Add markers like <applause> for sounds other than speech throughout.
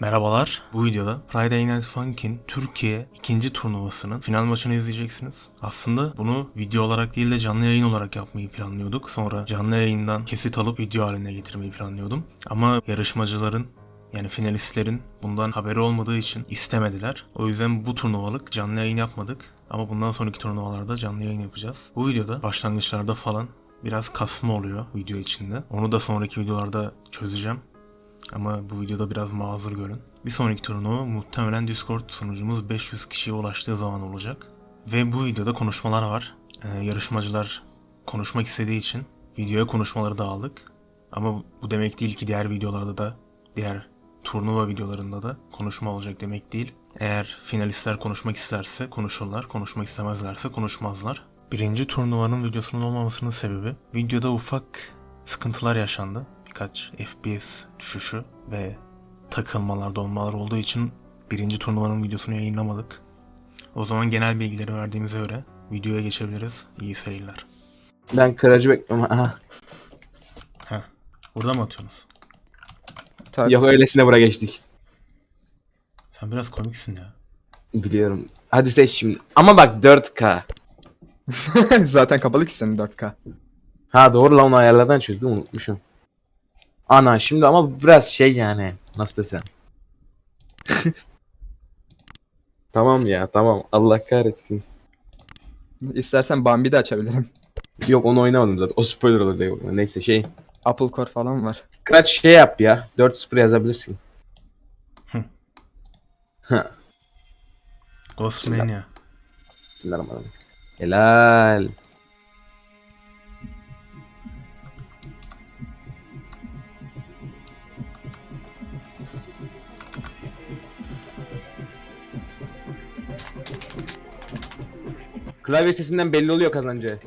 Merhabalar. Bu videoda Friday Night Funkin' Türkiye ikinci turnuvasının final maçını izleyeceksiniz. Aslında bunu video olarak değil de canlı yayın olarak yapmayı planlıyorduk. Sonra canlı yayından kesit alıp video haline getirmeyi planlıyordum. Ama yarışmacıların yani finalistlerin bundan haberi olmadığı için istemediler. O yüzden bu turnuvalık canlı yayın yapmadık. Ama bundan sonraki turnuvalarda canlı yayın yapacağız. Bu videoda başlangıçlarda falan biraz kasma oluyor video içinde. Onu da sonraki videolarda çözeceğim. Ama bu videoda biraz mazur görün. Bir sonraki turnuva muhtemelen Discord sunucumuz 500 kişiye ulaştığı zaman olacak. Ve bu videoda konuşmalar var. Ee, yarışmacılar konuşmak istediği için videoya konuşmaları da aldık. Ama bu demek değil ki diğer videolarda da, diğer turnuva videolarında da konuşma olacak demek değil. Eğer finalistler konuşmak isterse konuşurlar, konuşmak istemezlerse konuşmazlar. Birinci turnuvanın videosunun olmamasının sebebi videoda ufak sıkıntılar yaşandı. Birkaç FPS düşüşü ve takılmalar, donmalar olduğu için birinci turnuvanın videosunu yayınlamadık. O zaman genel bilgileri verdiğimize göre videoya geçebiliriz. İyi seyirler. Ben kıracı bekliyorum. Aha. Heh. Burada mı atıyorsunuz? Tabii. Yok öylesine buraya geçtik. Sen biraz komiksin ya. Biliyorum. Hadi seç şimdi. Ama bak 4K. <laughs> Zaten kapalı ki senin 4K. Ha doğru lan onu ayarlardan çözdüm unutmuşum. Ana şimdi ama biraz şey yani. Nasıl desem. <laughs> tamam ya tamam. Allah kahretsin. İstersen Bambi de açabilirim. Yok onu oynamadım zaten. O spoiler olur diye. Neyse şey. Apple Core falan var. Kaç şey yap ya. 4-0 yazabilirsin. Ghostmania. Bismillahirrahmanirrahim. Helal. Klavye sesinden belli oluyor kazancı.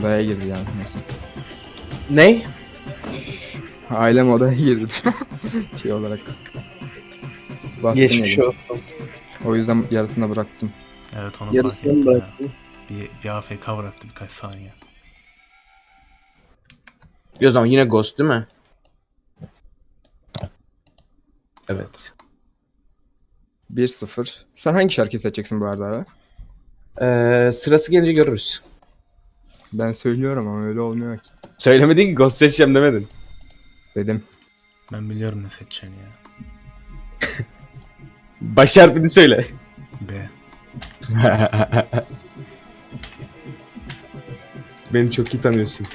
Odaya girdi yani. Neyse. Ney? Ailem odaya girdi. <laughs> şey olarak. Bastım Geçmiş yani. olsun. O yüzden yarısına bıraktım. Evet onu fark Yarısını ettim. ya. bıraktım. Bir, bir AFK bıraktı birkaç saniye. O zaman yine Ghost değil mi? Evet. 1-0. Sen hangi şarkıyı seçeceksin bu arada abi? Ee, sırası gelince görürüz. Ben söylüyorum ama öyle olmuyor ki. Söylemedin ki Ghost seçeceğim demedin. Dedim. Ben biliyorum ne seçeceğini ya. <laughs> Baş harfini söyle. B. <laughs> Beni çok iyi tanıyorsun.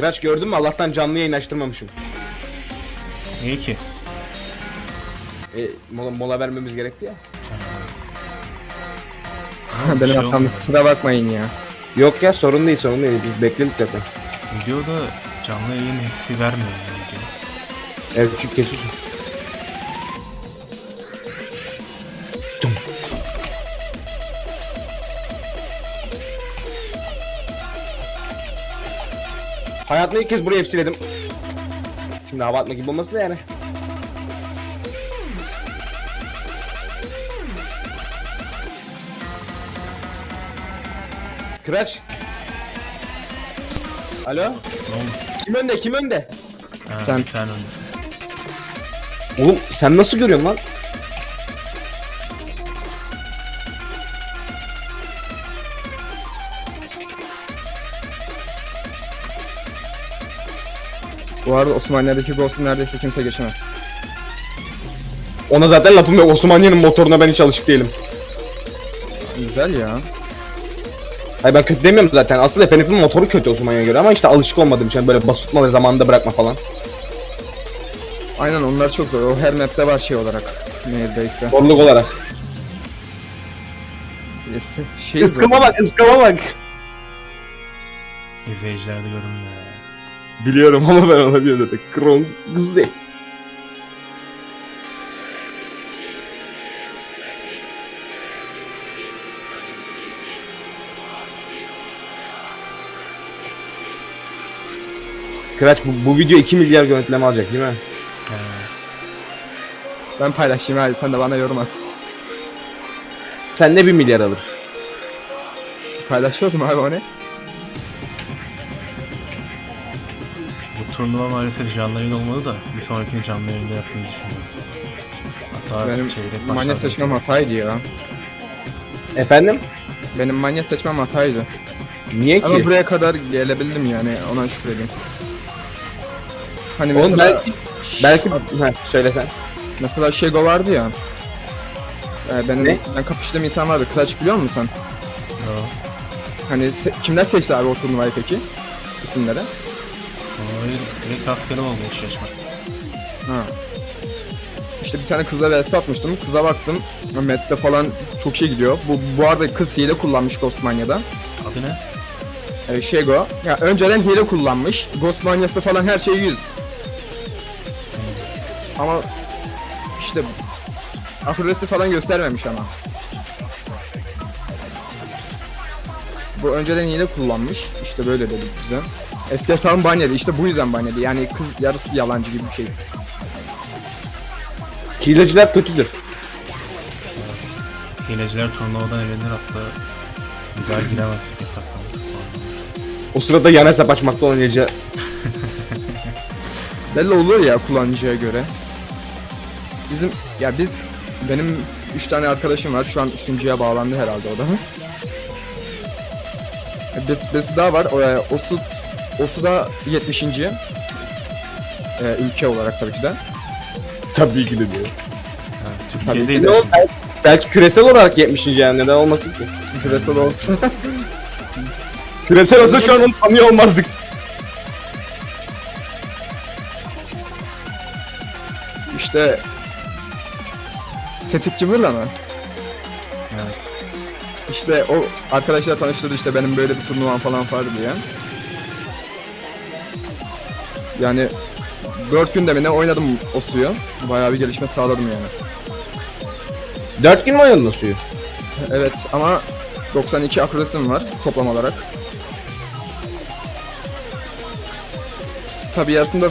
Kıraç gördün mü? Allah'tan canlı yayın açtırmamışım. Niye ki? E, mola, mola vermemiz gerekti ya. Benim şey hatam. Kusura bakmayın ya. Yok ya sorun değil sorun değil. Biz bekledik zaten. Videoda canlı yayın hissi vermiyor yani. Evet çünkü kesiyorsun. Hayatımda ilk kez burayı efsiledim. Şimdi hava atma gibi olmasın da yani. Kıraç. Alo? Kim önde? Kim önde? Ha, Sen- tane öndesin. Oğlum sen nasıl görüyorsun lan? Bu arada Osmaniye'deki Ghost'u neredeyse kimse geçemez. Ona zaten lafım yok. Osmaniye'nin motoruna ben hiç alışık değilim. Güzel ya. Hayır ben kötü demiyorum zaten. Asıl FNF'in motoru kötü Osmaniye'ye göre ama işte alışık olmadığım için böyle basıtma ve zamanında bırakma falan. Aynen onlar çok zor. O her map'te var şey olarak. Neredeyse. Zorluk olarak. Yes- Şey. Iskama bak, ıskama bak. İzleyicilerde görünmüyor. Biliyorum ama ben ona diyorum zaten. Kron gızı. Kıraç bu, bu video 2 milyar görüntüleme alacak değil mi? Ben paylaşayım hadi sen de bana yorum at. Sen ne 1 milyar alır? Paylaşıyoruz mu abi o ne? Turnuva maalesef canlı yayın olmadı da bir sonrakini canlı yayında yapmayı düşünüyorum. Hatta Benim çeyrek manya seçmem hataydı ya. Efendim? Benim manya seçmem hataydı. Niye ki? Ama buraya kadar gelebildim yani ona şükredeyim. Hani Oğlum mesela, belki belki ha, söylesen. mesela Şego vardı ya. Ee, benim Ne? ben kapıştığım insan vardı. Clutch biliyor musun sen? Yo. Hani se- kimler seçti abi o turnuvayı peki? İsimleri? Direkt rastgele oldu eşleşme. Ha. İşte bir tane kızla vs atmıştım. Kıza baktım. Mette falan çok iyi gidiyor. Bu, bu arada kız hile kullanmış Ghostmania'da. Adı ne? Ee, Şego. Ya önceden hile kullanmış. Ghostmania'sı falan her şey 100. Ama işte akuresi falan göstermemiş ama. Bu önceden hile kullanmış. İşte böyle dedik bize. Eski hesabım ban yedi. İşte bu yüzden ban yedi. Yani kız yarısı yalancı gibi bir şey. Hileciler kötüdür. Hileciler turnuvadan elenir hatta daha giremez yasaklanır. O sırada yan hesap açmakta olan hileciler. <laughs> Belli olur ya kullanıcıya göre. Bizim ya biz benim 3 tane arkadaşım var. Şu an sunucuya bağlandı herhalde o da. Bir, birisi daha var. O, e, Osu, Osu da 70. Ee, ülke olarak tabii ki de. Tabii ki de diyor. Tabii ki de? Belki, belki küresel olarak 70. yani neden olmasın ki? Küresel olsun. <laughs> Küresel olsa şu an onu tanıyor olmazdık. işte Tetikçi Mırla mı? Evet. İşte o arkadaşlar tanıştırdı işte benim böyle bir turnuvam falan var diye. Yani 4 günde mi ne oynadım o suyu. Bayağı bir gelişme sağladım yani. 4 gün mü oynadın o suyu? Evet ama 92 akresim var toplam olarak. Tabi yarısında.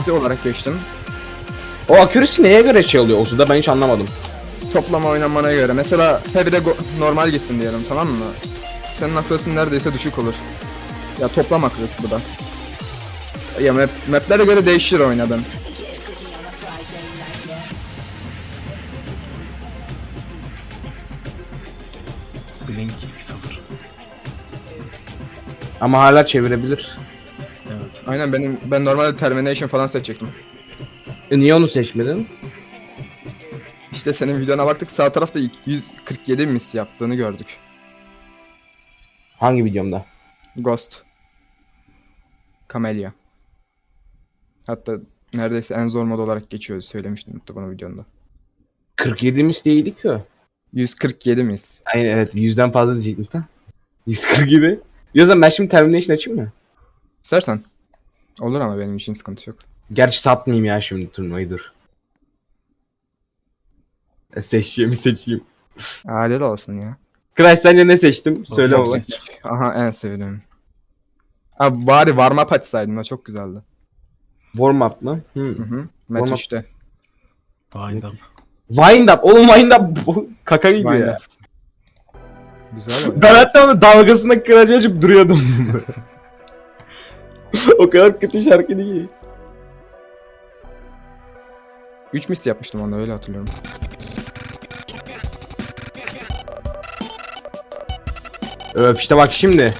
FC olarak geçtim. O accuracy neye göre şey oluyor o suda ben hiç anlamadım. Toplama oynamana göre. Mesela heavy'de go- normal gittin diyelim tamam mı? Senin akresin neredeyse düşük olur. Ya toplam akresi bu da. Ya map, maplere göre değişir oynadın. Blink 2-0. Ama hala çevirebilir. Evet. Aynen benim ben normalde termination falan seçecektim. E niye onu seçmedin? İşte senin videona baktık sağ tarafta 147 mis yaptığını gördük. Hangi videomda? Ghost. Camellia. Hatta neredeyse en zor mod olarak geçiyor söylemiştim mutlaka videonda. 47 mis değildi ki o. 147 mis. Aynen evet yüzden fazla diyecektim tam. 147. Diyorsan ben şimdi Termination açayım mı? İstersen. Olur ama benim için sıkıntı yok. Gerçi satmayayım ya şimdi turnuvayı dur. E, seçeceğimi seçeyim. Adil olsun ya. Crash sence ne seçtim? Söyle baba. Aha en sevdiğim. Abi bari warm up açsaydın da çok güzeldi. Warm up mı? Hmm. Hı hı. Warm 3'te. Wind up. Wind up. Oğlum wind up bu kaka gibi Wind ya. up. Güzel oyun. Ben hatta onu dalgasında kıracı açıp duruyordum. <laughs> o kadar kötü şarkı değil. 3 mis yapmıştım onda öyle hatırlıyorum. Öf işte bak şimdi.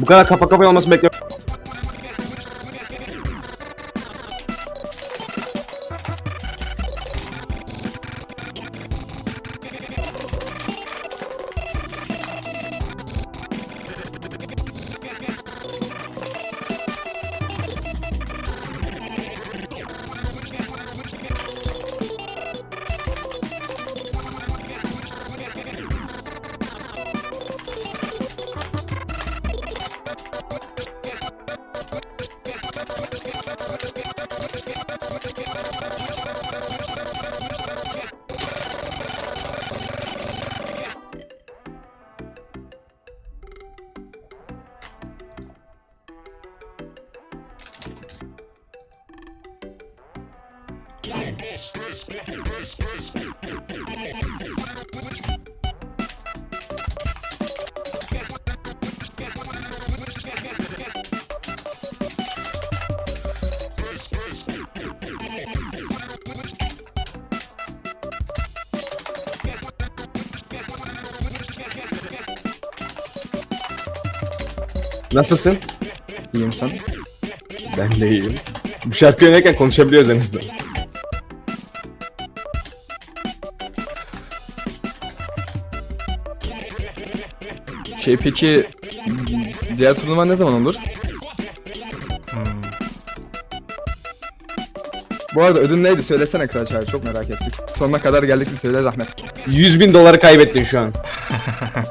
Bu kadar kafa kafaya olması bekle. Nasılsın? İyiyim sen. Ben de iyiyim. Bu şarkıyı oynarken konuşabiliyoruz en azından. Şey peki diğer turnuva ne zaman olur? Hmm. Bu arada ödül neydi? Söylesene Kıraç abi. Çok merak ettik. Sonuna kadar geldik mi söyle zahmet. 100 bin doları kaybettin şu an.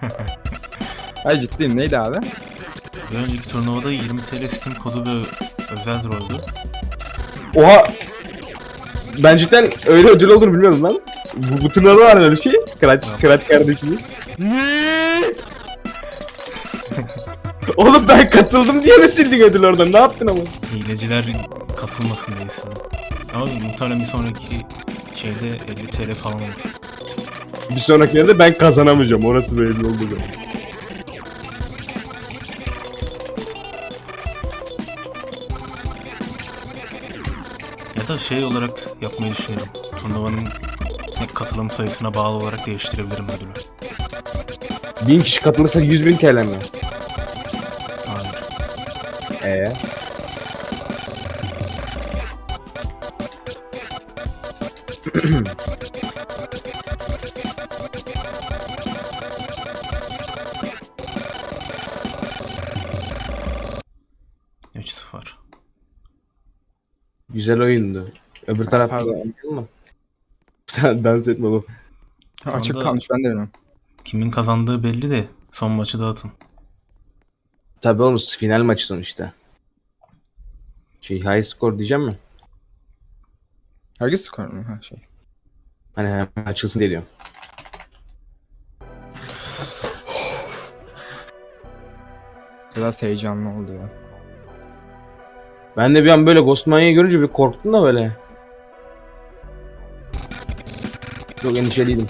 <laughs> Ay ciddiyim. Neydi abi? Bir önceki turnuvada 20 TL Steam kodu ve özel roldü. Oha! Ben cidden öyle ödül olur bilmiyordum lan. Bu, bu turnuvada var öyle bir şey? Kıraç. Kıraç kardeşimiz. Ne? <laughs> Oğlum ben katıldım diye mi sildin ödül oradan? Ne yaptın ama? Hileciler katılmasın diye istedim. Ama muhtemelen bir sonraki şeyde 50 TL falan olur. Bir sonrakilerde ben kazanamayacağım. Orası belli oldu da. Ya da şey olarak yapmayı düşünüyorum. Turnuvanın katılım sayısına bağlı olarak değiştirebilirim ödülü. 1000 kişi katılırsa 100 bin TL mi? Ee? <clears throat> Üç. Güzel oyundu. Öbür tarafta mı? <laughs> Dans etme oğlum. Açık anda- kalmış ben de bilmiyorum. Kimin kazandığı belli de son maçı dağıtın. Tabii oğlum final maçı sonuçta. Şey high score diyeceğim mi? Hangi skor mu? Ha şey. Hani açılsın diye diyorum. Biraz heyecanlı oldu ya. Ben de bir an böyle Ghostmania'yı görünce bir korktum da böyle. Çok endişeliydim.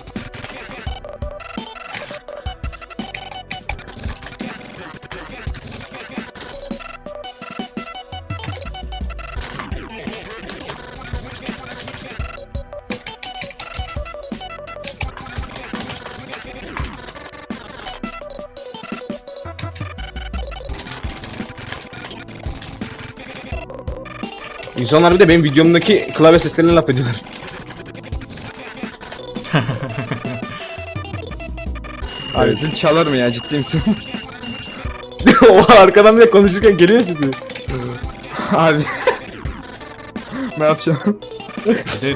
İnsanlar bir de benim videomdaki klavye seslerine laf ediyorlar. <laughs> Abi zil çalar mı ya ciddi misin? <laughs> Oha arkadan bir de konuşurken geliyor sesi. abi. <laughs> ne yapacağım? Bir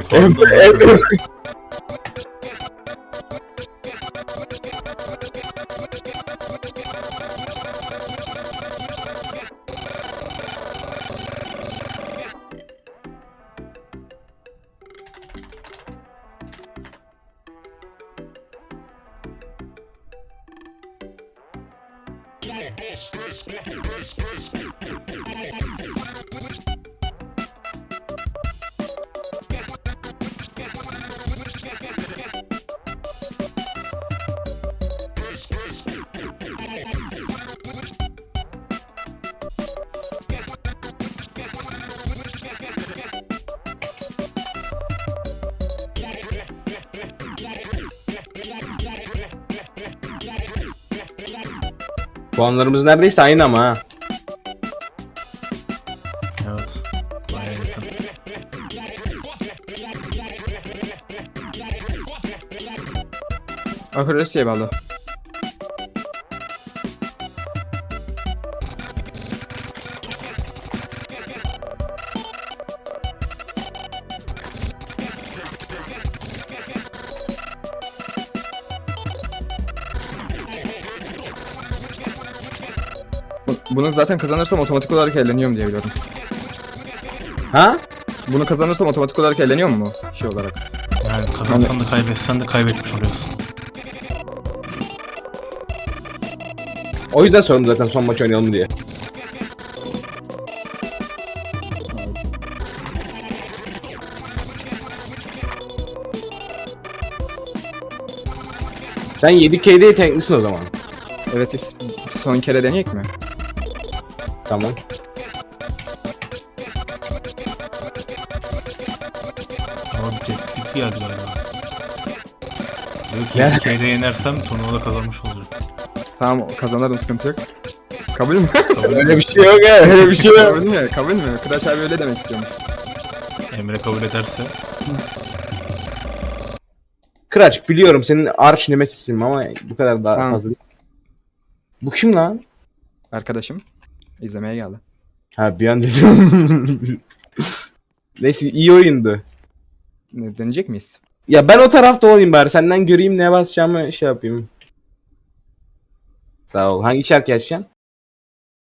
Puanlarımız neredeyse aynı ama ha. Evet. Bayağı yakın. Akurasiye bağlı. Bunu zaten kazanırsam otomatik olarak eğleniyorum diye biliyorum. Ha? Bunu kazanırsam otomatik olarak eğleniyor mu şey olarak? Yani kazansan da kaybetsen de kaybetmiş oluyorsun. O yüzden sordum zaten son maç oynayalım diye. Sen 7K'de yeteneklisin o zaman. Evet is- son kere deneyek mi? Tamam. Ama bir teklif geldi galiba. Diyor ki Ne? bir kere yenersem turnuvada kazanmış olacak. Tamam kazanırım sıkıntı yok. Kabul mü? Öyle bir şey yok ya. Öyle bir şey yok. kabul mü? Kabul mü? Kıraç abi öyle demek istiyormuş. Emre kabul ederse. Kıraç biliyorum senin arch nemesisin ama bu kadar daha Tamam. fazla değil. Bu kim lan? Arkadaşım. İzlemeye geldi. Ha bir an dedim. <laughs> Neyse iyi oyundu. Ne deneyecek miyiz? Ya ben o tarafta olayım bari. Senden göreyim neye basacağımı şey yapayım. Sağ ol. Hangi şarkı açacaksın?